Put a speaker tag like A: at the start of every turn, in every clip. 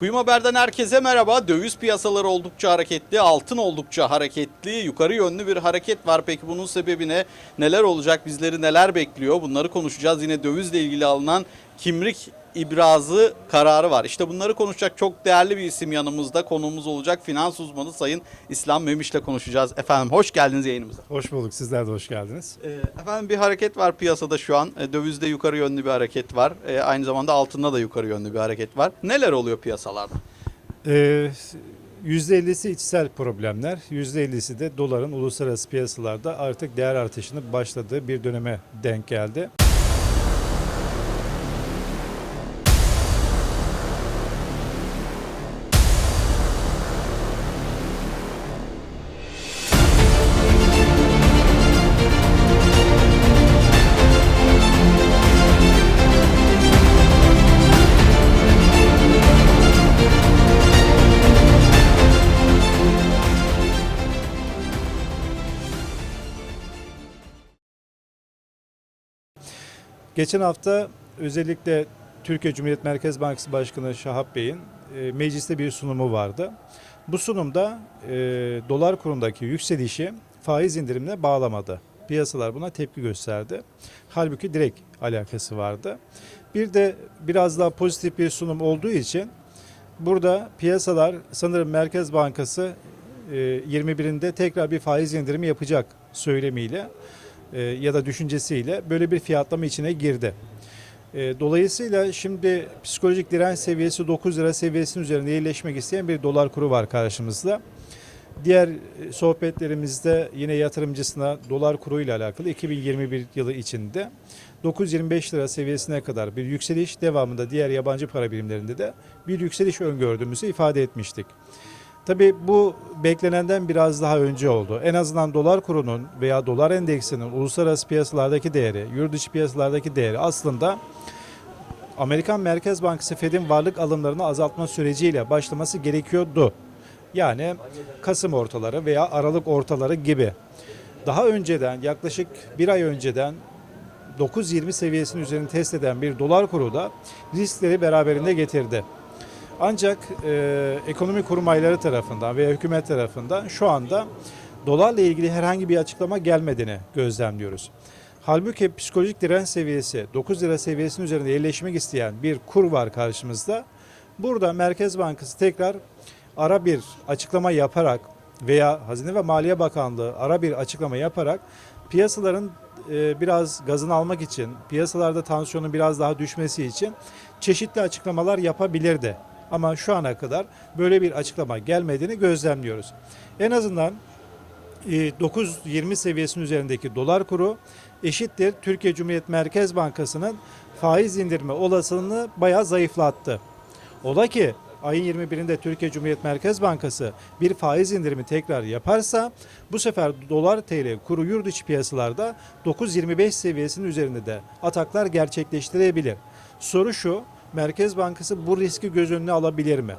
A: Kuyum Haber'den herkese merhaba. Döviz piyasaları oldukça hareketli, altın oldukça hareketli, yukarı yönlü bir hareket var. Peki bunun sebebi ne? Neler olacak? Bizleri neler bekliyor? Bunları konuşacağız. Yine dövizle ilgili alınan kimlik ibrazı kararı var. İşte bunları konuşacak çok değerli bir isim yanımızda. Konuğumuz olacak. Finans uzmanı Sayın İslam Memiş'le konuşacağız. Efendim hoş geldiniz yayınımıza.
B: Hoş bulduk. Sizler de hoş geldiniz.
A: Ee, Efendim bir hareket var piyasada şu an. Ee, Dövizde yukarı yönlü bir hareket var. Ee, Aynı zamanda altında da yukarı yönlü bir hareket var. Neler oluyor piyasalarda?
B: Ee, %50'si içsel problemler, %50'si de doların uluslararası piyasalarda artık değer artışını başladığı bir döneme denk geldi. Geçen hafta özellikle Türkiye Cumhuriyet Merkez Bankası Başkanı Şahap Bey'in e, mecliste bir sunumu vardı. Bu sunumda e, dolar kurundaki yükselişi faiz indirimine bağlamadı. Piyasalar buna tepki gösterdi. Halbuki direkt alakası vardı. Bir de biraz daha pozitif bir sunum olduğu için burada piyasalar sanırım Merkez Bankası e, 21'inde tekrar bir faiz indirimi yapacak söylemiyle e, ya da düşüncesiyle böyle bir fiyatlama içine girdi. E, Dolayısıyla şimdi psikolojik direnç seviyesi 9 lira seviyesinin üzerinde iyileşmek isteyen bir dolar kuru var karşımızda. Diğer e, sohbetlerimizde yine yatırımcısına dolar kuru ile alakalı 2021 yılı içinde 925 lira seviyesine kadar bir yükseliş devamında diğer yabancı para birimlerinde de bir yükseliş öngördüğümüzü ifade etmiştik. Tabii bu beklenenden biraz daha önce oldu. En azından dolar kurunun veya dolar endeksinin uluslararası piyasalardaki değeri, yurt dışı piyasalardaki değeri aslında Amerikan Merkez Bankası Fed'in varlık alımlarını azaltma süreciyle başlaması gerekiyordu. Yani Kasım ortaları veya Aralık ortaları gibi. Daha önceden yaklaşık bir ay önceden 9.20 seviyesinin üzerini test eden bir dolar kuru da riskleri beraberinde getirdi. Ancak e, ekonomi kurmayları tarafından veya hükümet tarafından şu anda dolarla ilgili herhangi bir açıklama gelmediğini gözlemliyoruz. Halbuki psikolojik direnç seviyesi 9 lira seviyesinin üzerinde yerleşmek isteyen bir kur var karşımızda. Burada Merkez Bankası tekrar ara bir açıklama yaparak veya Hazine ve Maliye Bakanlığı ara bir açıklama yaparak piyasaların e, biraz gazını almak için, piyasalarda tansiyonun biraz daha düşmesi için çeşitli açıklamalar yapabilirdi. Ama şu ana kadar böyle bir açıklama gelmediğini gözlemliyoruz. En azından e, 9.20 seviyesinin üzerindeki dolar kuru eşittir Türkiye Cumhuriyet Merkez Bankası'nın faiz indirme olasılığını bayağı zayıflattı. Ola ki ayın 21'inde Türkiye Cumhuriyet Merkez Bankası bir faiz indirimi tekrar yaparsa bu sefer dolar TL kuru yurt içi piyasalarda 9.25 seviyesinin üzerinde de ataklar gerçekleştirebilir. Soru şu Merkez Bankası bu riski göz önüne alabilir mi?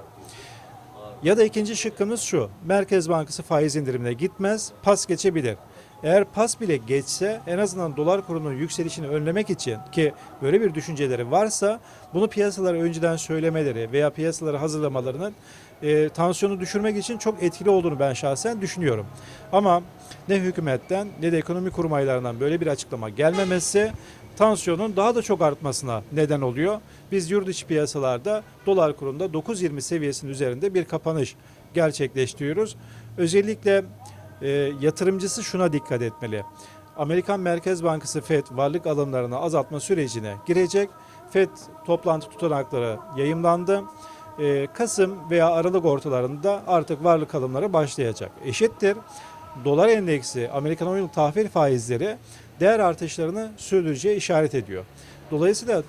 B: Ya da ikinci şıkkımız şu. Merkez Bankası faiz indirimine gitmez, pas geçebilir. Eğer pas bile geçse en azından dolar kurunun yükselişini önlemek için ki böyle bir düşünceleri varsa bunu piyasalara önceden söylemeleri veya piyasaları hazırlamalarının e, tansiyonu düşürmek için çok etkili olduğunu ben şahsen düşünüyorum. Ama ne hükümetten ne de ekonomi kurmaylarından böyle bir açıklama gelmemesi tansiyonun daha da çok artmasına neden oluyor. Biz yurt içi piyasalarda dolar kurunda 9.20 seviyesinin üzerinde bir kapanış gerçekleştiriyoruz. Özellikle e, yatırımcısı şuna dikkat etmeli. Amerikan Merkez Bankası FED varlık alımlarını azaltma sürecine girecek. FED toplantı tutanakları yayımlandı. E, Kasım veya Aralık ortalarında artık varlık alımları başlayacak. Eşittir. Dolar endeksi, Amerikan 10 yıl tahvil faizleri değer artışlarını sürdüreceği işaret ediyor. Dolayısıyla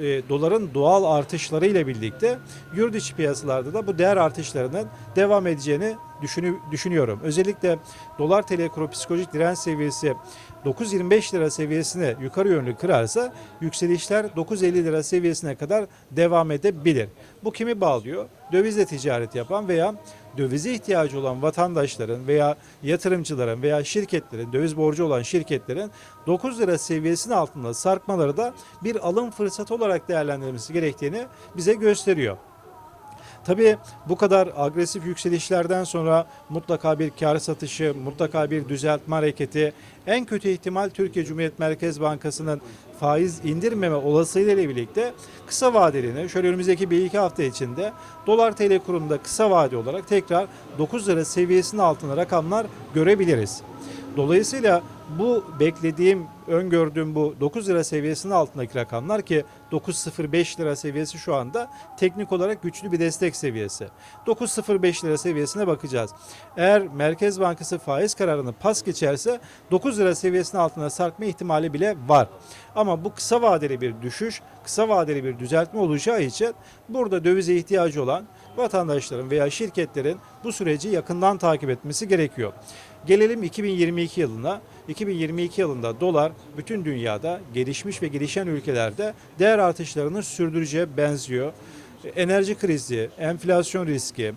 B: e, doların doğal artışları ile birlikte yurt içi piyasalarda da bu değer artışlarının devam edeceğini düşünü- düşünüyorum. Özellikle dolar TL kuru psikolojik direnç seviyesi 9.25 lira seviyesine yukarı yönlü kırarsa yükselişler 9.50 lira seviyesine kadar devam edebilir. Bu kimi bağlıyor? Dövizle ticaret yapan veya dövize ihtiyacı olan vatandaşların veya yatırımcıların veya şirketlerin, döviz borcu olan şirketlerin 9 lira seviyesinin altında sarkmaları da bir alım fırsatı olarak değerlendirilmesi gerektiğini bize gösteriyor. Tabii bu kadar agresif yükselişlerden sonra mutlaka bir kar satışı, mutlaka bir düzeltme hareketi, en kötü ihtimal Türkiye Cumhuriyet Merkez Bankası'nın faiz indirmeme olasılığıyla birlikte kısa vadeliğine şöyle önümüzdeki bir iki hafta içinde dolar TL kurunda kısa vade olarak tekrar 9 lira seviyesinin altında rakamlar görebiliriz. Dolayısıyla bu beklediğim, öngördüğüm bu 9 lira seviyesinin altındaki rakamlar ki 9.05 lira seviyesi şu anda teknik olarak güçlü bir destek seviyesi. 9.05 lira seviyesine bakacağız. Eğer Merkez Bankası faiz kararını pas geçerse 9 lira seviyesinin altına sarkma ihtimali bile var. Ama bu kısa vadeli bir düşüş, kısa vadeli bir düzeltme olacağı için burada dövize ihtiyacı olan vatandaşların veya şirketlerin bu süreci yakından takip etmesi gerekiyor. Gelelim 2022 yılına. 2022 yılında dolar bütün dünyada gelişmiş ve gelişen ülkelerde değer artışlarını sürdüreceğe benziyor. Enerji krizi, enflasyon riski,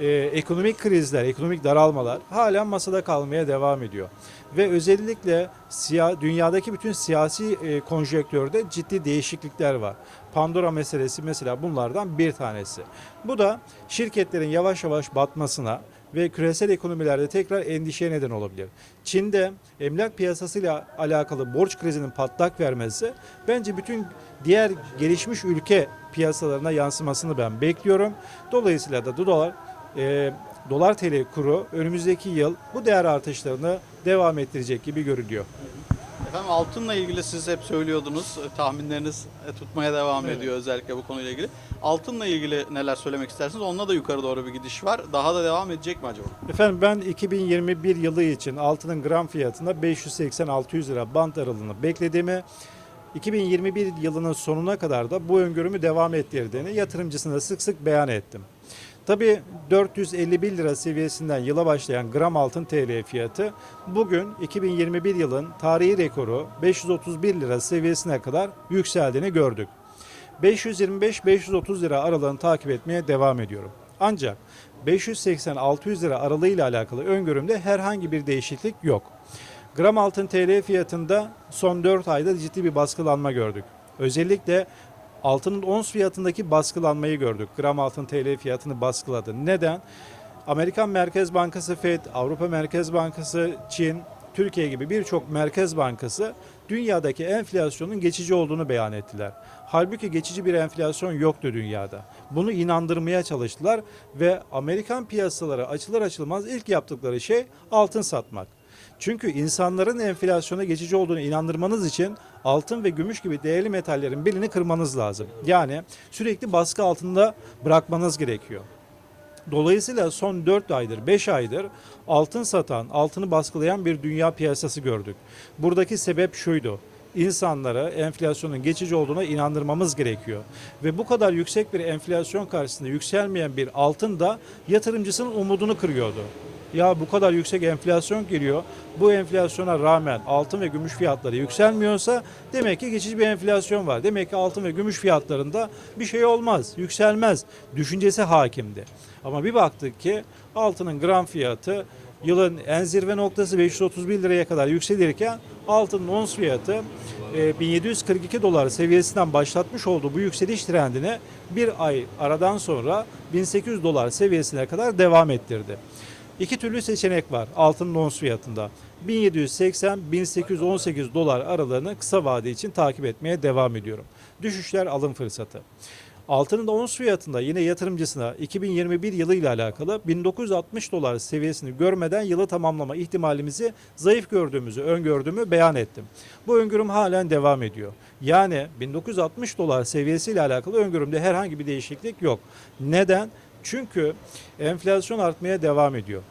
B: e, ekonomik krizler, ekonomik daralmalar hala masada kalmaya devam ediyor. Ve özellikle siya, dünyadaki bütün siyasi e, konjonktörde ciddi değişiklikler var. Pandora meselesi mesela bunlardan bir tanesi. Bu da şirketlerin yavaş yavaş batmasına ve küresel ekonomilerde tekrar endişeye neden olabilir. Çin'de emlak piyasasıyla alakalı borç krizinin patlak vermesi bence bütün diğer gelişmiş ülke piyasalarına yansımasını ben bekliyorum. Dolayısıyla da dolar e, dolar TL kuru önümüzdeki yıl bu değer artışlarını devam ettirecek gibi görülüyor.
A: Efendim altınla ilgili siz hep söylüyordunuz. e, Tahminleriniz e, tutmaya devam
B: Evet.
A: ediyor özellikle bu konuyla ilgili. Altınla ilgili neler söylemek istersiniz? Onunla da yukarı doğru bir gidiş var. Daha da devam edecek mi acaba?
B: Efendim ben 2021 yılı için altının gram fiyatında 580-600 lira bant aralığını beklediğimi 2021 yılının sonuna kadar da bu öngörümü devam ettirdiğini yatırımcısına sık sık beyan ettim. Tabii 451 lira seviyesinden yıla başlayan gram altın TL fiyatı bugün 2021 yılın tarihi rekoru 531 lira seviyesine kadar yükseldiğini gördük. 525-530 lira aralığını takip etmeye devam ediyorum. Ancak 580-600 lira aralığıyla alakalı öngörümde herhangi bir değişiklik yok. Gram altın TL fiyatında son 4 ayda ciddi bir baskılanma gördük. Özellikle altının ons fiyatındaki baskılanmayı gördük. Gram altın TL fiyatını baskıladı. Neden? Amerikan Merkez Bankası FED, Avrupa Merkez Bankası, Çin, Türkiye gibi birçok merkez bankası dünyadaki enflasyonun geçici olduğunu beyan ettiler. Halbuki geçici bir enflasyon yoktu dünyada. Bunu inandırmaya çalıştılar ve Amerikan piyasaları açılır açılmaz ilk yaptıkları şey altın satmak. Çünkü insanların enflasyona geçici olduğunu inandırmanız için altın ve gümüş gibi değerli metallerin belini kırmanız lazım. Yani sürekli baskı altında bırakmanız gerekiyor. Dolayısıyla son 4 aydır, 5 aydır altın satan, altını baskılayan bir dünya piyasası gördük. Buradaki sebep şuydu. İnsanlara enflasyonun geçici olduğuna inandırmamız gerekiyor. Ve bu kadar yüksek bir enflasyon karşısında yükselmeyen bir altın da yatırımcısının umudunu kırıyordu. Ya bu kadar yüksek enflasyon geliyor. Bu enflasyona rağmen altın ve gümüş fiyatları yükselmiyorsa demek ki geçici bir enflasyon var. Demek ki altın ve gümüş fiyatlarında bir şey olmaz, yükselmez. Düşüncesi hakimdi. Ama bir baktık ki altının gram fiyatı yılın en zirve noktası 531 liraya kadar yükselirken altının ons fiyatı e, 1742 dolar seviyesinden başlatmış olduğu bu yükseliş trendine bir ay aradan sonra 1800 dolar seviyesine kadar devam ettirdi. İki türlü seçenek var altının ons fiyatında. 1780-1818 dolar aralığını kısa vade için takip etmeye devam ediyorum. Düşüşler alım fırsatı. Altının ons fiyatında yine yatırımcısına 2021 yılı ile alakalı 1960 dolar seviyesini görmeden yılı tamamlama ihtimalimizi zayıf gördüğümüzü, öngördüğümü beyan ettim. Bu öngörüm halen devam ediyor. Yani 1960 dolar seviyesiyle alakalı öngörümde herhangi bir değişiklik yok. Neden? Çünkü enflasyon artmaya devam ediyor.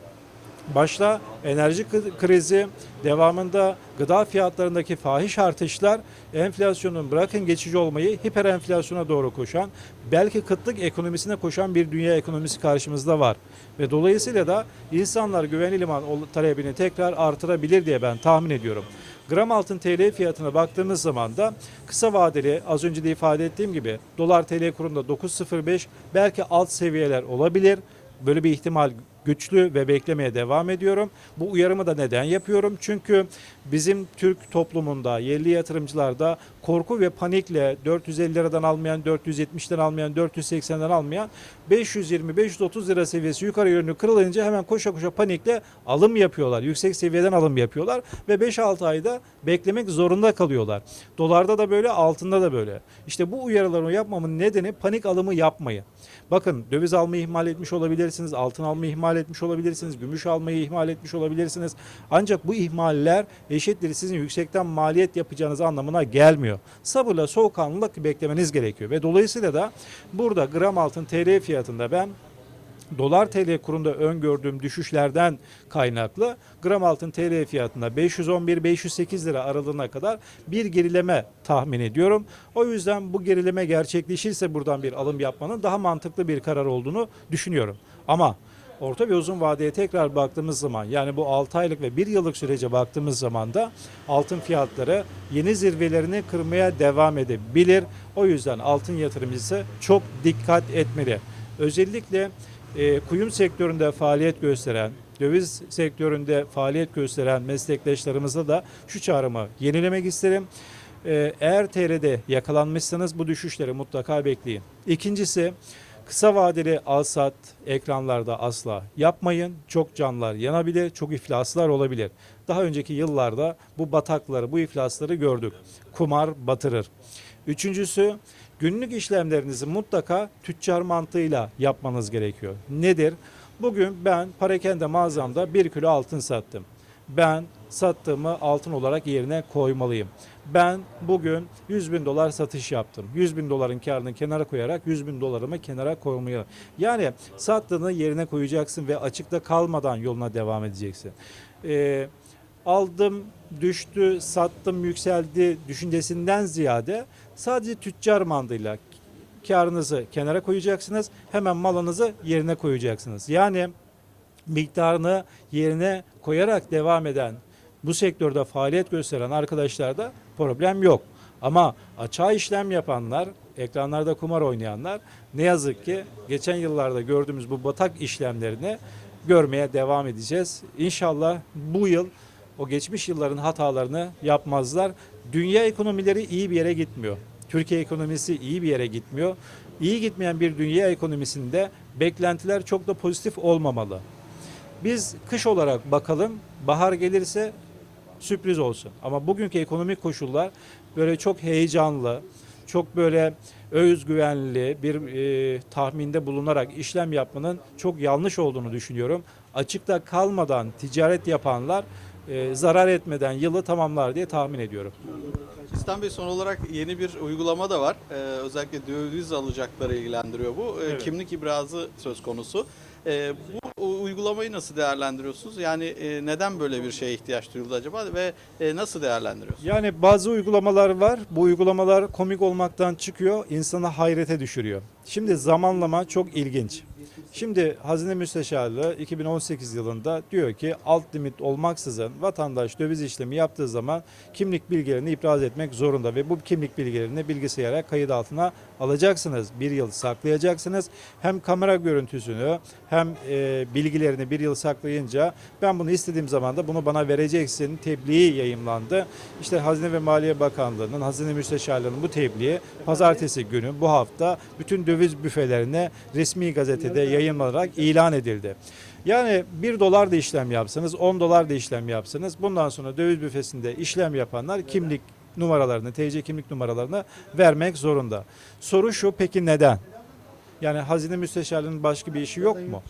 B: Başta enerji krizi, devamında gıda fiyatlarındaki fahiş artışlar enflasyonun bırakın geçici olmayı hiper enflasyona doğru koşan, belki kıtlık ekonomisine koşan bir dünya ekonomisi karşımızda var. Ve dolayısıyla da insanlar güvenli liman talebini tekrar artırabilir diye ben tahmin ediyorum. Gram altın TL fiyatına baktığımız zaman da kısa vadeli az önce de ifade ettiğim gibi dolar TL kurunda 9.05 belki alt seviyeler olabilir. Böyle bir ihtimal güçlü ve beklemeye devam ediyorum. Bu uyarımı da neden yapıyorum? Çünkü bizim Türk toplumunda, yerli yatırımcılarda korku ve panikle 450 liradan almayan, 470'den almayan, 480'den almayan 520-530 lira seviyesi yukarı yönlü kırılınca hemen koşa koşa panikle alım yapıyorlar. Yüksek seviyeden alım yapıyorlar ve 5-6 ayda beklemek zorunda kalıyorlar. Dolarda da böyle, altında da böyle. İşte bu uyarıları yapmamın nedeni panik alımı yapmayın. Bakın döviz almayı ihmal etmiş olabilirsiniz, altın almayı ihmal etmiş olabilirsiniz, gümüş almayı ihmal etmiş olabilirsiniz. Ancak bu ihmaller eşittir sizin yüksekten maliyet yapacağınız anlamına gelmiyor. Sabırla soğukkanlılık beklemeniz gerekiyor ve dolayısıyla da burada gram altın TL fiyatında ben dolar TL kurunda öngördüğüm düşüşlerden kaynaklı gram altın TL fiyatında 511-508 lira aralığına kadar bir gerileme tahmin ediyorum. O yüzden bu gerileme gerçekleşirse buradan bir alım yapmanın daha mantıklı bir karar olduğunu düşünüyorum. Ama orta ve uzun vadeye tekrar baktığımız zaman yani bu 6 aylık ve 1 yıllık sürece baktığımız zaman da altın fiyatları yeni zirvelerini kırmaya devam edebilir. O yüzden altın yatırımcısı çok dikkat etmeli. Özellikle e, kuyum sektöründe faaliyet gösteren, döviz sektöründe faaliyet gösteren meslektaşlarımıza da şu çağrımı yenilemek isterim. E, eğer TL'de yakalanmışsanız bu düşüşleri mutlaka bekleyin. İkincisi kısa vadeli al-sat ekranlarda asla yapmayın. Çok canlar yanabilir, çok iflaslar olabilir. Daha önceki yıllarda bu batakları, bu iflasları gördük. Kumar batırır. Üçüncüsü günlük işlemlerinizi mutlaka tüccar mantığıyla yapmanız gerekiyor. Nedir? Bugün ben parakende mağazamda 1 kilo altın sattım. Ben sattığımı altın olarak yerine koymalıyım. Ben bugün 100 bin dolar satış yaptım. 100 bin doların karını kenara koyarak 100 bin dolarımı kenara koymalıyım. Yani sattığını yerine koyacaksın ve açıkta kalmadan yoluna devam edeceksin. Ee, aldım, düştü, sattım, yükseldi düşüncesinden ziyade sadece tüccar mantığıyla karınızı kenara koyacaksınız. Hemen malınızı yerine koyacaksınız. Yani miktarını yerine koyarak devam eden bu sektörde faaliyet gösteren arkadaşlarda problem yok. Ama açığa işlem yapanlar, ekranlarda kumar oynayanlar ne yazık ki geçen yıllarda gördüğümüz bu batak işlemlerini görmeye devam edeceğiz. İnşallah bu yıl o geçmiş yılların hatalarını yapmazlar. Dünya ekonomileri iyi bir yere gitmiyor. Türkiye ekonomisi iyi bir yere gitmiyor. İyi gitmeyen bir dünya ekonomisinde beklentiler çok da pozitif olmamalı. Biz kış olarak bakalım, bahar gelirse sürpriz olsun. Ama bugünkü ekonomik koşullar böyle çok heyecanlı, çok böyle özgüvenli bir e, tahminde bulunarak işlem yapmanın çok yanlış olduğunu düşünüyorum. Açıkta kalmadan ticaret yapanlar e, zarar etmeden yılı tamamlar diye tahmin ediyorum.
A: İslam Bey son olarak yeni bir uygulama da var. Ee, özellikle döviz alacakları ilgilendiriyor bu. Ee,
B: Evet.
A: Kimlik ibrazı söz konusu. Ee, bu uygulamayı nasıl değerlendiriyorsunuz? Yani e, neden böyle bir şeye ihtiyaç duyuldu acaba ve e, nasıl değerlendiriyorsunuz?
B: Yani bazı uygulamalar var. Bu uygulamalar komik olmaktan çıkıyor, insanı hayrete düşürüyor. Şimdi zamanlama çok ilginç. Şimdi Hazine Müsteşarlığı 2018 yılında diyor ki alt limit olmaksızın vatandaş döviz işlemi yaptığı zaman kimlik bilgilerini ibraz etmek zorunda ve bu kimlik bilgilerini bilgisayara kayıt altına alacaksınız. Bir yıl saklayacaksınız. Hem kamera görüntüsünü hem e, bilgilerini bir yıl saklayınca ben bunu istediğim zaman da bunu bana vereceksin tebliği yayımlandı. İşte Hazine ve Maliye Bakanlığı'nın, Hazine Müsteşarlığı'nın bu tebliği pazartesi günü bu hafta bütün döviz büfelerine resmi gazetede yayınlanarak ilan edildi. Yani 1 dolar da işlem yapsanız, 10 dolar da işlem yapsanız bundan sonra döviz büfesinde işlem yapanlar kimlik numaralarını, TC kimlik numaralarını vermek zorunda. Soru şu peki neden? Yani hazine müsteşarlığının başka bir işi yok mu?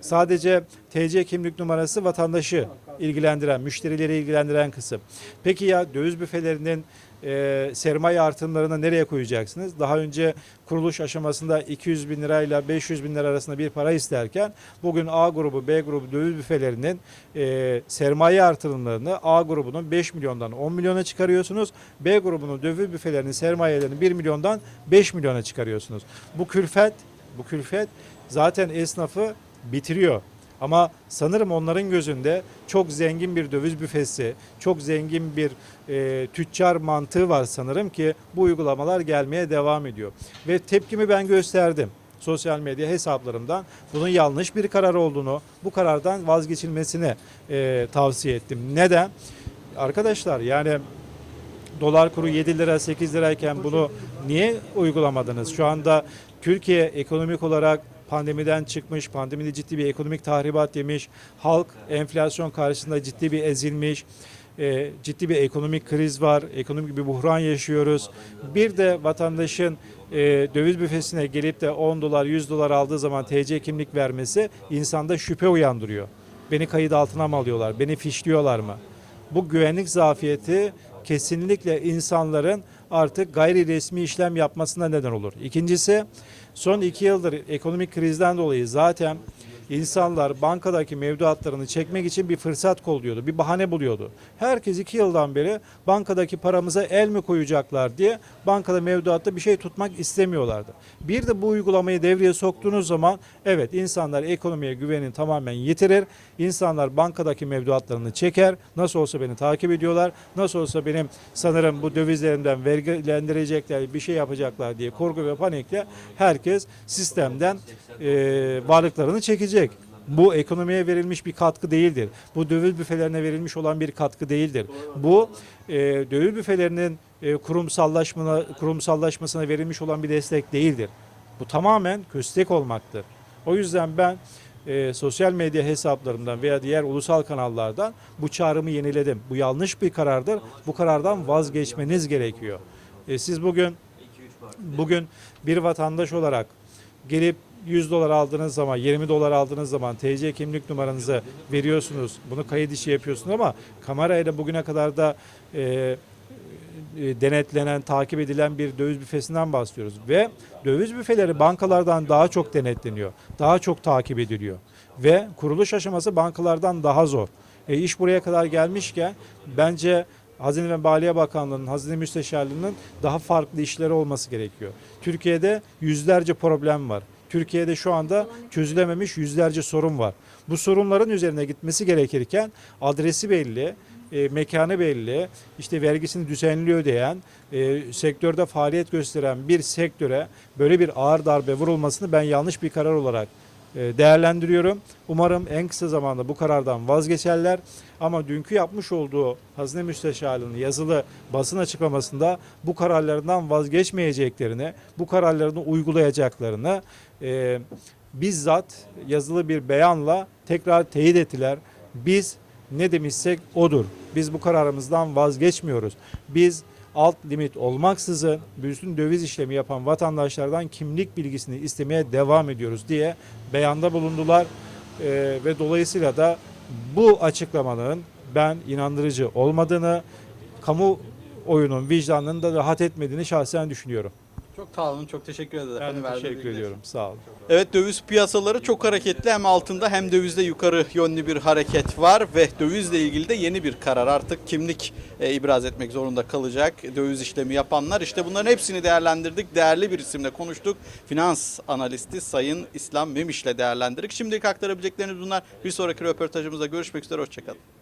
B: Sadece TC kimlik numarası vatandaşı ilgilendiren, müşterileri ilgilendiren kısım. Peki ya döviz büfelerinin e, sermaye artımlarını nereye koyacaksınız? Daha önce kuruluş aşamasında 200 bin lirayla 500 bin lira arasında bir para isterken bugün A grubu, B grubu döviz büfelerinin e, sermaye artırımlarını A grubunun 5 milyondan 10 milyona çıkarıyorsunuz. B grubunun döviz büfelerinin sermayelerini 1 milyondan 5 milyona çıkarıyorsunuz. Bu külfet, bu külfet zaten esnafı bitiriyor. Ama sanırım onların gözünde çok zengin bir döviz büfesi, çok zengin bir e, tüccar mantığı var sanırım ki bu uygulamalar gelmeye devam ediyor. Ve tepkimi ben gösterdim sosyal medya hesaplarımdan bunun yanlış bir karar olduğunu, bu karardan vazgeçilmesini e, tavsiye ettim. Neden? arkadaşlar yani dolar kuru 7 lira 8 lirayken bunu niye uygulamadınız? Şu anda Türkiye ekonomik olarak pandemiden çıkmış, pandemide ciddi bir ekonomik tahribat yemiş, halk enflasyon karşısında ciddi bir ezilmiş, e, ciddi bir ekonomik kriz var, ekonomik bir buhran yaşıyoruz. Bir de vatandaşın e, döviz büfesine gelip de 10 dolar 100 dolar aldığı zaman TC kimlik vermesi insanda şüphe uyandırıyor. Beni kayıt altına mı alıyorlar, beni fişliyorlar mı? Bu güvenlik zafiyeti kesinlikle insanların artık gayri resmi işlem yapmasına neden olur. İkincisi son iki yıldır ekonomik krizden dolayı zaten insanlar bankadaki mevduatlarını çekmek için bir fırsat kolluyordu, bir bahane buluyordu. Herkes iki yıldan beri bankadaki paramıza el mi koyacaklar diye bankada mevduatta bir şey tutmak istemiyorlardı. Bir de bu uygulamayı devreye soktuğunuz zaman evet insanlar ekonomiye güvenini tamamen yitirir. İnsanlar bankadaki mevduatlarını çeker. Nasıl olsa beni takip ediyorlar. Nasıl olsa benim sanırım bu dövizlerimden vergilendirecekler, bir şey yapacaklar diye korku ve panikle herkes sistemden e, varlıklarını çekecek. Bu ekonomiye verilmiş bir katkı değildir. Bu döviz büfelerine verilmiş olan bir katkı değildir. Bu e, döviz büfelerinin e, kurumsallaşmana, kurumsallaşmasına verilmiş olan bir destek değildir. Bu tamamen köstek olmaktır. O yüzden ben e, sosyal medya hesaplarımdan veya diğer ulusal kanallardan bu çağrımı yeniledim. Bu yanlış bir karardır. Bu karardan vazgeçmeniz gerekiyor. E, siz bugün bugün bir vatandaş olarak gelip 100 dolar aldığınız zaman, 20 dolar aldığınız zaman TC kimlik numaranızı veriyorsunuz. Bunu kayıt işi yapıyorsunuz ama kamerayla bugüne kadar da e, e, denetlenen, takip edilen bir döviz büfesinden bahsediyoruz. Ve döviz büfeleri bankalardan daha çok denetleniyor, daha çok takip ediliyor. Ve kuruluş aşaması bankalardan daha zor. E, iş buraya kadar gelmişken bence Hazine ve Maliye Bakanlığı'nın, Hazine Müsteşarlığı'nın daha farklı işleri olması gerekiyor. Türkiye'de yüzlerce problem var. Türkiye'de şu anda çözülememiş yüzlerce sorun var. Bu sorunların üzerine gitmesi gerekirken adresi belli, e, mekanı belli, işte vergisini düzenli ödeyen, e, sektörde faaliyet gösteren bir sektöre böyle bir ağır darbe vurulmasını ben yanlış bir karar olarak değerlendiriyorum. Umarım en kısa zamanda bu karardan vazgeçerler. Ama dünkü yapmış olduğu Hazine Müsteşarlığı'nın yazılı basın açıklamasında bu kararlarından vazgeçmeyeceklerini, bu kararlarını uygulayacaklarını e, bizzat yazılı bir beyanla tekrar teyit ettiler. Biz ne demişsek odur. Biz bu kararımızdan vazgeçmiyoruz. Biz alt limit olmaksızın bütün döviz işlemi yapan vatandaşlardan kimlik bilgisini istemeye devam ediyoruz diye beyanda bulundular. Ee, ve dolayısıyla da bu açıklamanın ben inandırıcı olmadığını, kamu oyunun vicdanının da rahat etmediğini şahsen düşünüyorum.
A: Çok sağ olun, çok teşekkür ederiz.
B: Ben
A: verdiğiniz
B: teşekkür ediyorum. Sağ olun.
A: Evet döviz piyasaları çok hareketli. Hem altında hem dövizde yukarı yönlü bir hareket var ve dövizle ilgili de yeni bir karar. Artık kimlik e, ibraz etmek zorunda kalacak döviz işlemi yapanlar. İşte bunların hepsini değerlendirdik. Değerli bir isimle konuştuk. Finans analisti Sayın İslam Memiş'le değerlendirdik. Şimdilik aktarabilecekleriniz bunlar. Bir sonraki röportajımızda görüşmek üzere. Hoşçakalın.